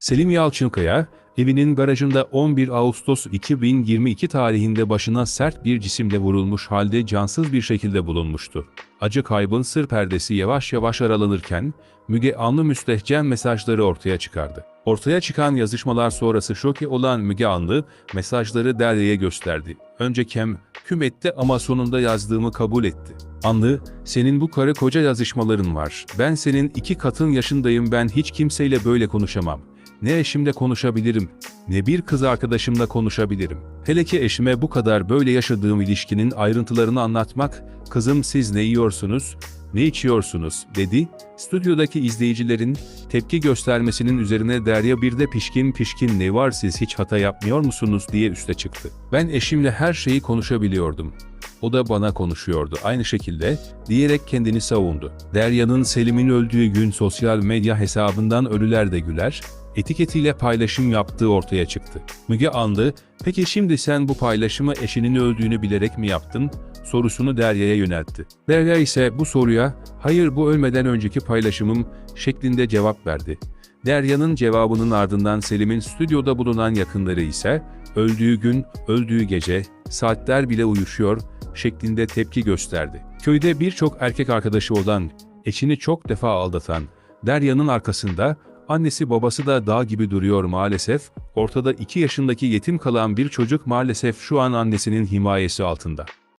Selim Yalçınkaya, evinin garajında 11 Ağustos 2022 tarihinde başına sert bir cisimle vurulmuş halde cansız bir şekilde bulunmuştu. Acı kaybın sır perdesi yavaş yavaş aralanırken, Müge Anlı müstehcen mesajları ortaya çıkardı. Ortaya çıkan yazışmalar sonrası şoke olan Müge Anlı, mesajları Derya'ya gösterdi. Önce kem, küm etti ama sonunda yazdığımı kabul etti. Anlı, senin bu karı koca yazışmaların var. Ben senin iki katın yaşındayım ben hiç kimseyle böyle konuşamam. Ne eşimle konuşabilirim, ne bir kız arkadaşımla konuşabilirim. Hele ki eşime bu kadar böyle yaşadığım ilişkinin ayrıntılarını anlatmak, kızım siz ne yiyorsunuz, ne içiyorsunuz, dedi. Stüdyodaki izleyicilerin tepki göstermesinin üzerine Derya bir de pişkin pişkin ne var siz hiç hata yapmıyor musunuz diye üste çıktı. Ben eşimle her şeyi konuşabiliyordum. O da bana konuşuyordu aynı şekilde diyerek kendini savundu. Derya'nın Selim'in öldüğü gün sosyal medya hesabından Ölüler de Güler etiketiyle paylaşım yaptığı ortaya çıktı. Müge Anlı, peki şimdi sen bu paylaşımı eşinin öldüğünü bilerek mi yaptın? sorusunu Derya'ya yöneltti. Derya ise bu soruya hayır bu ölmeden önceki paylaşımım şeklinde cevap verdi. Derya'nın cevabının ardından Selim'in stüdyoda bulunan yakınları ise öldüğü gün, öldüğü gece, saatler bile uyuşuyor şeklinde tepki gösterdi. Köyde birçok erkek arkadaşı olan, eşini çok defa aldatan Derya'nın arkasında annesi babası da dağ gibi duruyor maalesef. Ortada 2 yaşındaki yetim kalan bir çocuk maalesef şu an annesinin himayesi altında.